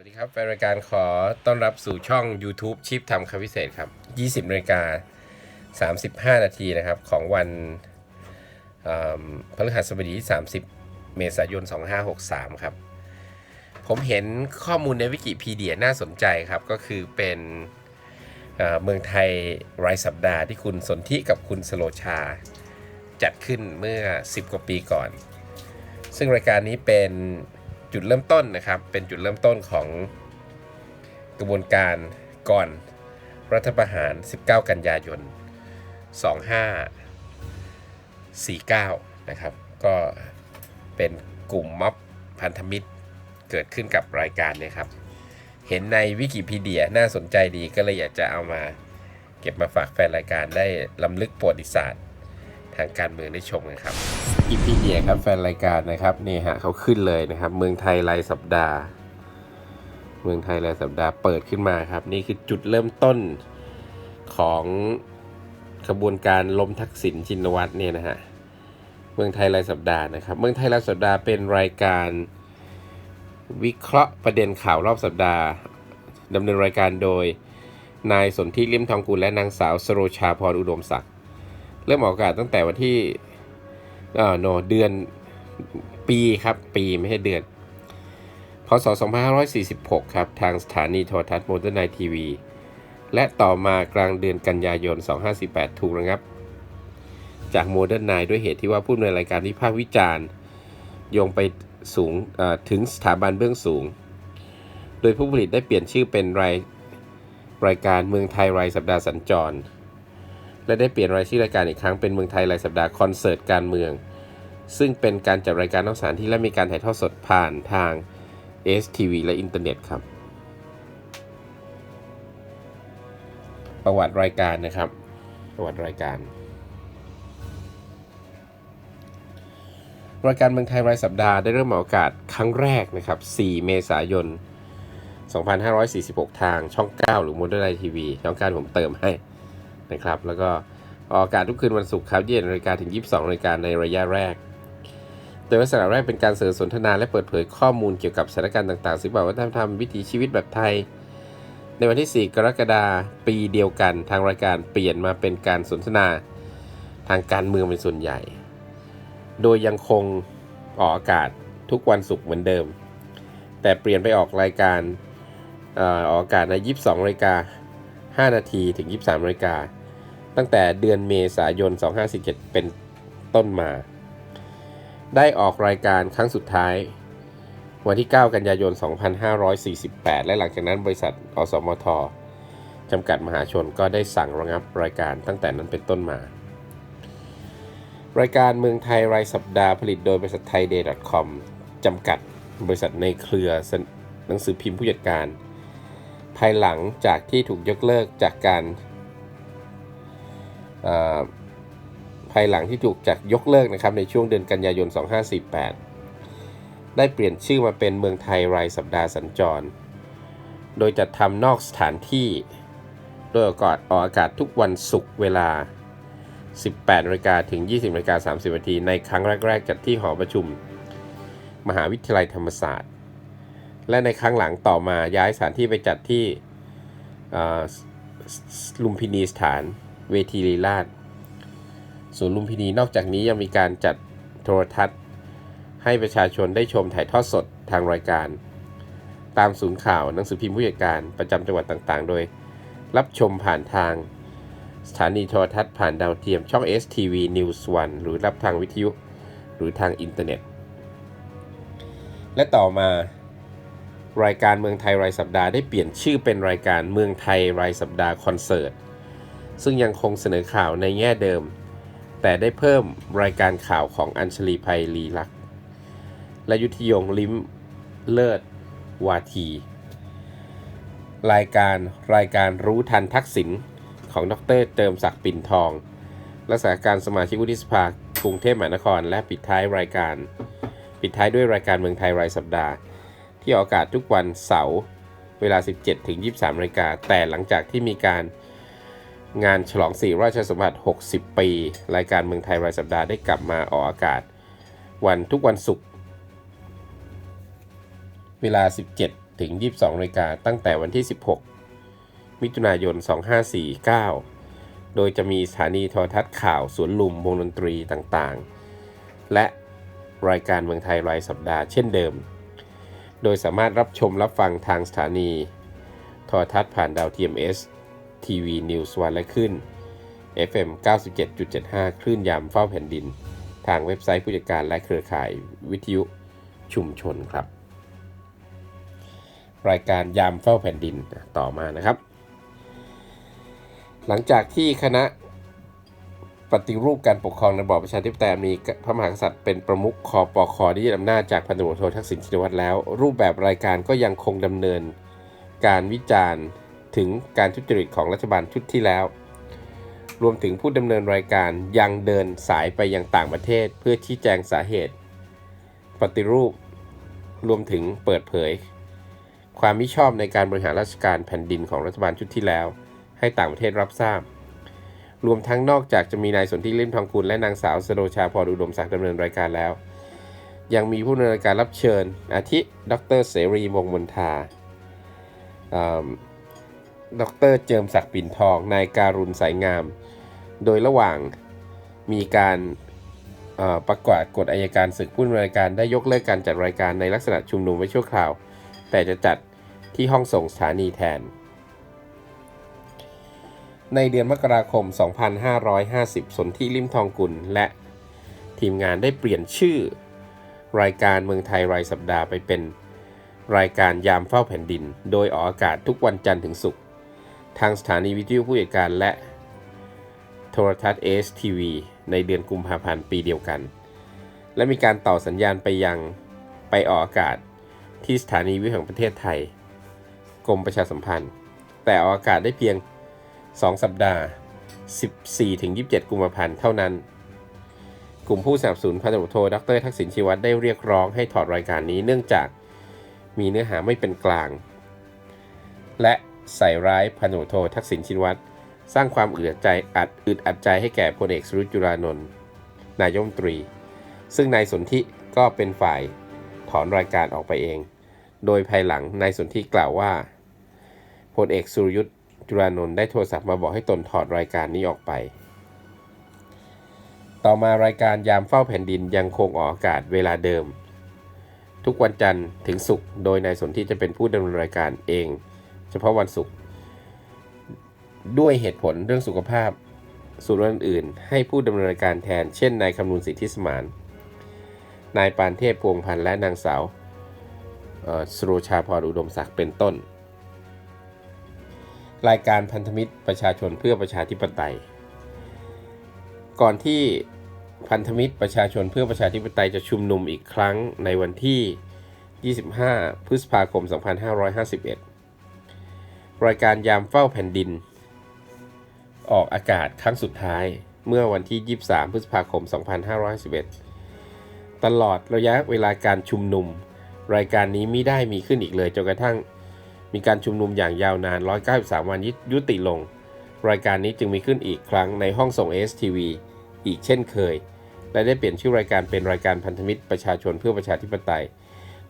วัสดีครับแฟนรายการขอต้อนรับสู่ช่อง YouTube ชิปทำคำพิเศษครับ 20นาฬิกา35 นาทีนะครับ ของวันพฤหัสบดีที่ 30 เมษายน 2563 ครับ ผมเห็นข้อมูลในวิกิพีเดียน่าสนใจครับ ก็คือเป็นเเมืองไทยรายสัปดาห์ที่คุณสนธิกับคุณสโลชา จัดขึ้นเมื่อ 10 กว่าปีก่อน ซึ่งรายการนี้เป็น จุดเริ่มต้นนะครับ เป็นจุดเริ่มต้นของกระบวนการก่อนรัฐประหาร 19 กันยายน 2549 นะครับ ก็เป็นกลุ่มม็อบพันธมิตรเกิดขึ้นกับรายการเนี้ครับ เห็นในวิกิพีเดียน่าสนใจดีก็เลยอยากจะเอามาเก็บมาฝากแฟนรายการได้ลำลึกประวัติศาสตร์ ทางการเมืองได้ชมกันครับ อีพีเดียครับแฟนรายการนะครับนี่ฮะเขาขึ้นเลยนะครับ เมืองไทยรายสัปดาห์ เมืองไทยรายสัปดาห์เปิดขึ้นมาครับ นี่คือจุดเริ่มต้นของขบวนการล้มทักษิณชินวัตรเนี่ยนะฮะเมืองไทยรายสัปดาห์นะครับ เมืองไทยรายสัปดาห์เป็นรายการวิเคราะห์ประเด็นข่าวรอบสัปดาห์ดำเนินรายการโดยนายสนธิลิมทองกุลและนางสาวสโรชาพรอุดมศักดิ์เริ่มออกอากาศตั้งแต่วันที่ อ่อโนเดือนปีครับปีไม่ใช่เดือนพศ 2546 ครับ ทางสถานีโทรทัศน์โมเดิร์นไนทีวีและต่อมากลางเดือนกันยายน 2548 ถูกระงับ จากโมเดิร์นไนด้วยเหตุที่ว่าผู้ดำเนินรายการวิพากษ์วิจารณ์โยงไปสูงถึงสถาบันเบื้องสูง โดยผู้ผลิตได้เปลี่ยนชื่อเป็นรายรายการเมืองไทยรายสัปดาห์สัญจร และได้เปลี่ยนรายชื่อรายการอีกครั้งเป็นเมืองไทยรายสัปดาห์คอนเสิร์ตการเมือง ซึ่งเป็นการจัดรายการนอกสถานที่และมีการถ่ายทอดสดผ่านทาง STV และอินเทอร์เน็ตครับ ประวัติรายการนะครับ ประวัติรายการ รายการเมืองไทยรายสัปดาห์ได้เริ่มออกอากาศครั้งแรกนะครับ 4 เมษายน 2546 ทางช่อง 9 หรือ Modern Light TV ช่อง 9 ผมเติมให้ นะครับ แล้วก็ออกอากาศทุกคืนวันศุกร์ครับ21นาฬิกาถึง 22นาฬิกาในระยะแรก โดยลักษณะแรกเป็นการเสนอสนทนาและเปิดเผยข้อมูลเกี่ยวกับสถานการณ์ต่างๆศิลปวัฒนธรรมวิถีชีวิตแบบไทย ในวันที่ 4 กรกฎาคมปีเดียวกัน ทางรายการเปลี่ยนมาเป็นการสนทนาทางการเมืองเป็นส่วนใหญ่ โดยยังคงออกอากาศทุกวันศุกร์เหมือนเดิม แต่เปลี่ยนไปออกรายการออกอากาศใน 22นาฬิกา5นาทีถึง 23นาฬิกา ตั้งแต่เดือนเมษายน 2547 เป็นต้นมา ได้ออกรายการครั้งสุดท้าย วันที่ 9 กันยายน 2548 และหลังจากนั้นบริษัทอสมทจำกัดมหาชนก็ได้สั่งระงับรายการตั้งแต่นั้นเป็นต้นมา รายการเมืองไทยรายสัปดาห์ผลิตโดยบริษัทไทยเดย์ .com จำกัดบริษัทในเครือหนังสือพิมพ์ผู้จัดการ ภายหลังจากที่ถูกยกเลิกจากการ ภายหลังที่ถูกจากยกเลิกนะครับในช่วงเดือนกันยายน 2548 ได้เปลี่ยนชื่อมาเป็นเมืองไทยรายสัปดาห์สัญจร โดยจัดทำนอกสถานที่ โดยออกอากาศออกอากาศทุกวันศุกร์เวลา 18นาฬิกาถึง 20นาฬิกา30นาทีในครั้งแรก ๆ จัดที่หอประชุม มหาวิทยาลัยธรรมศาสตร์ และในครั้งหลังต่อมาย้ายสถานที่ไปจัดที่ลุมพินีสถาน เวทีลีลาศศูนย์ลุมพินีนอกจากนี้ยังมีการจัดโทรทัศน์ ให้ประชาชนได้ชมถ่ายทอดสดทางรายการ ตามศูนย์ข่าวหนังสือพิมพ์ผู้จัดการประจำจังหวัดต่างๆ โดย รับชมผ่านทาง สถานีโทรทัศน์ผ่านดาวเทียมช่อง STV News 1หรือรับทางวิทยุหรือทางอินเทอร์เน็ต และต่อมารายการเมืองไทยรายสัปดาห์ได้เปลี่ยนชื่อเป็นรายการเมืองไทยรายสัปดาห์คอนเสิร์ต ซึ่งยังคงเสนอข่าวในแง่เดิม แต่ได้เพิ่มรายการข่าวของอัญชลีภัยลีลักษ์และยุทธยงลิ้มเลิศวาที รายการรายการรู้ทันทักษิณของดรเติมศักดิ์ปิ่นทองรักษาการสมาชิกวุฒิสภากรุงเทพมหานคร และปิดท้ายรายการ ปิดท้ายด้วยรายการเมืองไทยรายสัปดาห์ ที่ออกอากาศทุกวันเสาร์เวลา 17ถึง23นาฬิกาแต่หลังจากที่มีการ งานฉลองสี่ราชสมบัติ 60 ปี รายการเมืองไทยรายสัปดาห์ได้กลับมาออกอากาศ วันทุกวันศุกร์เวลา 17 ถึง 22นาฬิกาตั้งแต่วันที่ 16 มิถุนายน 2549 โดยจะมีสถานีโทรทัศน์ข่าวสวนลุมวงดนตรีต่างๆ และรายการเมืองไทยรายสัปดาห์เช่นเดิม โดยสามารถรับชมรับฟังทางสถานีโทรทัศน์ผ่านดาว TMS ทีวีนิวส์วันและขึ้น FM 97.75 คลื่นยามเฝ้าแผ่นดิน ทางเว็บไซต์ผู้จัดการและเครือข่ายวิทยุชุมชนครับ รายการยามเฝ้าแผ่นดินต่อมานะครับ หลังจากที่คณะปฏิรูปการปกครองในระบอบประชาธิปไตยมีพระมหากษัตริย์เป็นประมุขคอปคอที่ยึดอำนาจจากพันตำรวจโททักษิณชินวัตรแล้ว รูปแบบรายการก็ยังคงดำเนินการวิจารณ์ ถึงการทุจริตของรัฐบาลชุดที่แล้ว รวมถึงผู้ดำเนินรายการยังเดินสายไปยังต่างประเทศ เพื่อชี้แจงสาเหตุ ปฏิรูป รวมถึงเปิดเผย ความมิชอบในการบริหารราชการแผ่นดินของรัฐบาลชุดที่แล้ว ให้ต่างประเทศรับทราบ รวมทั้งนอกจากจะมีนายสนธิลิ่มทองคุณและนางสาวสโรชาพรอุดมศักดิ์ดำเนินรายการแล้ว ยังมีผู้ดำเนินรายการรับเชิญ อาทิ ดรเสรีวงมนทา ดรเจิมศักดิ์ปิ่นทองนายการุณสายงาม โดยระหว่างมีการประกาศกฎอายการศึกผู้ดำเนินรายการได้ยกเลิกการจัดรายการในลักษณะชุมนุมไว้ชั่วคราว แต่จะจัดที่ห้องส่งสถานีแทน ในเดือนมกราคม 2550 สนที่ลิมทองกุล และทีมงานได้เปลี่ยนชื่อ รายการเมืองไทยรายสัปดาห์ไปเป็น รายการยามเฝ้าแผ่นดิน โดยออกอากาศทุกวันจันทร์ถึงศุกร์ ทางสถานีวิทยุผู้จัดการและโทรทัศน์เอสทีวีในเดือนกุมภาพันธ์ปีเดียวกัน และมีการต่อสัญญาณไปยังไปออกอากาศที่สถานีวิทยุแห่งประเทศไทย กรมประชาสัมพันธ์ แต่ออกอากาศได้เพียง 2 สัปดาห์ 14-27 กุมภาพันธ์เท่านั้น กลุ่มผู้สนับสนุนพันตำรวจโทดรทักษิณชีวัตรได้เรียกร้องให้ถอดรายการนี้เนื่องจากมีเนื้อหาไม่เป็นกลาง และ ใส่ร้ายพันตำรวจโททักษิณชินวัตร สร้างความอึดอัดใจอัดอึดอัดใจให้แก่พลเอกสุรยุจุลานนท์นายมตรี ซึ่งนายสนธิก็เป็นฝ่ายถอนรายการออกไปเอง โดยภายหลังนายสนธิกล่าวว่าพลเอกสุรยุทธ์จุลานนท์ได้โทรศัพท์มาบอกให้ตนถอดรายการนี้ออกไป ต่อมารายการยามเฝ้าแผ่นดินยังคงออกอากาศเวลาเดิม ทุกวันจันทร์ถึงศุกร์โดยนายสนธิจะเป็นผู้ดำเนินรายการเอง ฉพาะวันศุกร์ด้วยเหตุผลเรื่องสุขภาพส่วนอื่นๆให้ผู้ดำเนินรายการแทน เช่นนายคำนุนสิทธิสมาน นายปานเทพพวงพันธ์และนางสาวสโรชาพรอุดมศักดิ์เป็นต้น รายการพันธมิตรประชาชนเพื่อประชาธิปไตย ก่อนที่พันธมิตรประชาชนเพื่อประชาธิปไตยจะชุมนุมอีกครั้งในวันที่ 25 พฤษภาคม 2551 รายการยามเฝ้าแผ่นดิน ออกอากาศครั้งสุดท้ายเมื่อวันที่ 23 พฤษภาคม 2551ตลอดระยะเวลาการชุมนุม รายการนี้ไม่ได้มีขึ้นอีกเลยจนกระทั่ง มีการชุมนุมอย่างยาวนาน 193 วันยุติลง รายการนี้จึงมีขึ้นอีกครั้งในห้องส่ง STV อีกเช่นเคย และได้เปลี่ยนชื่อรายการเป็นรายการพันธมิตรประชาชนเพื่อประชาธิปไตย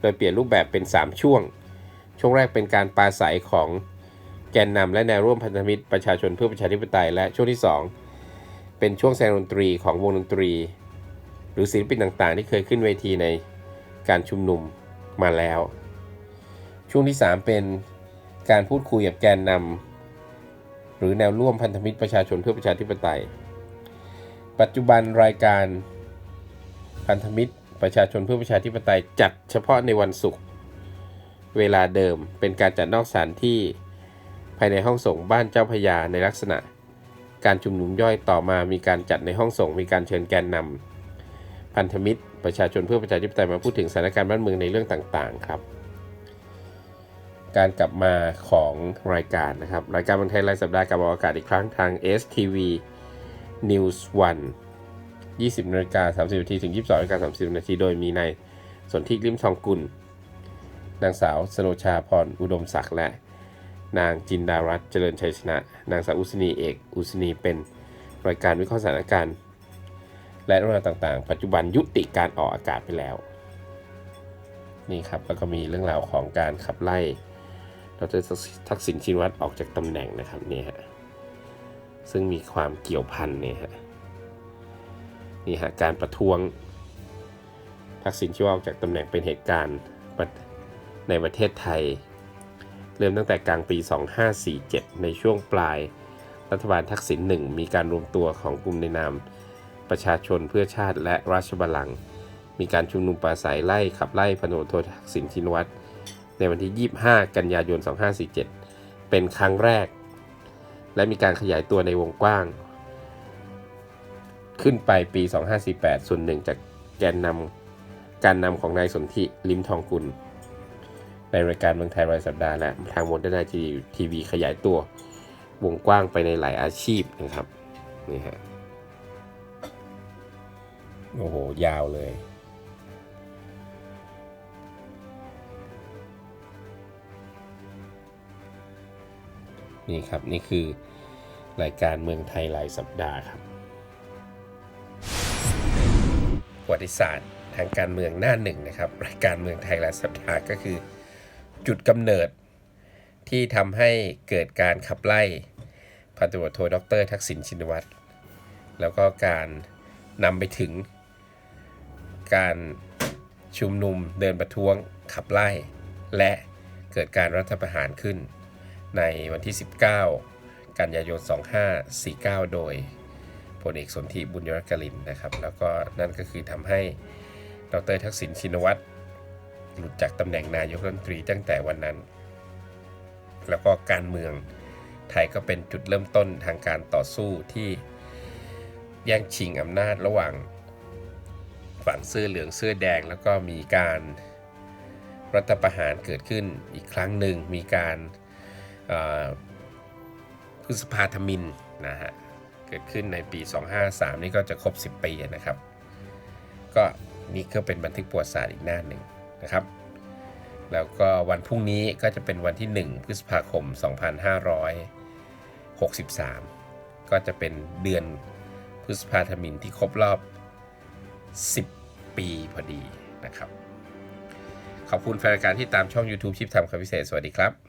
โดยเปลี่ยนรูปแบบเป็น 3 ช่วง ช่วงแรกเป็นการปราศัยของ แกนนำและแนวร่วมพันธมิตรประชาชนเพื่อประชาธิปไตย และช่วงที่ 2 เป็นช่วงแสดงดนตรีของวงดนตรี หรือศิลปินต่างๆ ที่เคยขึ้นเวทีในการชุมนุมมาแล้ว ช่วงที่ 3 เป็นการพูดคุยกับแกนนำหรือแนวร่วมพันธมิตรประชาชนเพื่อประชาธิปไตย ปัจจุบันรายการพันธมิตรประชาชนเพื่อประชาธิปไตยจัดเฉพาะในวันศุกร์เวลาเดิมเป็นการจัดนอกสถานที่ ภายในห้องส่งบ้านเจ้าพยาในลักษณะ การชุมนุมย่อยต่อมามีการจัดในห้องส่งมีการเชิญแกนนำพันธมิตร ประชาชนเพื่อประชาธิปไตยมาพูดถึงสถานการณ์บ้านเมืองในเรื่องต่างๆครับ การกลับมาของรายการนะครับ รายการบันเทิงรายสัปดาห์กลับมาอากาศอีกครั้งทาง STV News 1 20นาฬิกา30นาทีถึง 22นาฬิกา30นาทีโดยมีนายสนธิริมทองกุลนางสาวสโนชาพรอุดมศักดิ์และ นางจินดารัตน์เจริญชัยชนะ นางสาวอุศนีเอกอุศนีเป็นรายการวิเคราะห์สถานการณ์ และเรื่องราวต่างๆ ปัจจุบันยุติการออกอากาศไปแล้ว นี่ครับแล้วก็มีเรื่องราวของการขับไล่ดรทักษิณชินวัตรออกจากตำแหน่งนะครับเนี่ยฮะซึ่งมีความเกี่ยวพันเนี่ยฮะนี่ฮะการประท้วงทักษิณชินวัตรออกจากตำแหน่งเป็นเหตุการณ์ในประเทศไทย เริ่มตั้งแต่กลางปี 2547 ในช่วงปลาย รัฐบาลทักษิณหนึ่งมีการรวมตัวของกลุ่มในนาม ประชาชนเพื่อชาติและราชบัลลังก์มีการชุมนุมปราศัยไล่ขับไล่พลโททักษิณชินวัตรในวันที่ 25 กันยายน 2547 เป็นครั้งแรก และมีการขยายตัวในวงกว้าง ขึ้นไปปี 2548 ส่วนหนึ่งจากแกนนำการนำของนายสนธิลิมทองกุล ในรายการเมืองไทยรายสัปดาห์และทางมนตนาทีวีขยายตัว วงกว้างไปในหลายอาชีพนะครับนี่ฮะโอ้โห ยาวเลย นี่ครับ นี่คือรายการเมืองไทยรายสัปดาห์ครับประวัติศาสตร์ทางการเมืองหน้าหนึ่งนะครับ รายการเมืองไทยรายสัปดาห์ก็คือ จุดกำเนิด ที่ทำให้เกิดการขับไล่พันตำรวจโทดรทักษิณชินวัตรแล้วก็การนำไปถึง การชุมนุมเดินประท้วงขับไล่ และเกิดการรัฐประหารขึ้น ในวันที่ 19 กันยายน 2549 โดยพลเอกสนธิบุญยรักลินนะครับ แล้วก็นั่นก็คือทำให้ดรทักษิณชินวัตร หลุดจากตำแหน่งนายกรัฐมนตรีตั้งแต่วันนั้น แล้วก็การเมืองไทยก็เป็นจุดเริ่มต้นทางการต่อสู้ที่แย่งชิงอำนาจระหว่างฝั่งเสื้อเหลืองเสื้อแดง แล้วก็มีการรัฐประหารเกิดขึ้นอีกครั้งหนึ่งมีการพฤษภาธมินนะฮะเกิดขึ้นในปี 253 นี่ก็จะครบ 10 ปีนะครับ ก็นี่ก็เป็นบันทึกประวัติศาสตร์อีกหน้าหนึ่ง นะครับ แล้วก็วันพรุ่งนี้ก็จะเป็นวันที่ 1 พฤษภาคม 2563 ก็จะเป็นเดือนพฤษภาธมินที่ครบรอบ 10 ปีพอดีนะครับ ขอบคุณแฟนรายการที่ตามช่อง YouTube ชิปทำคำพิเศษ สวัสดีครับ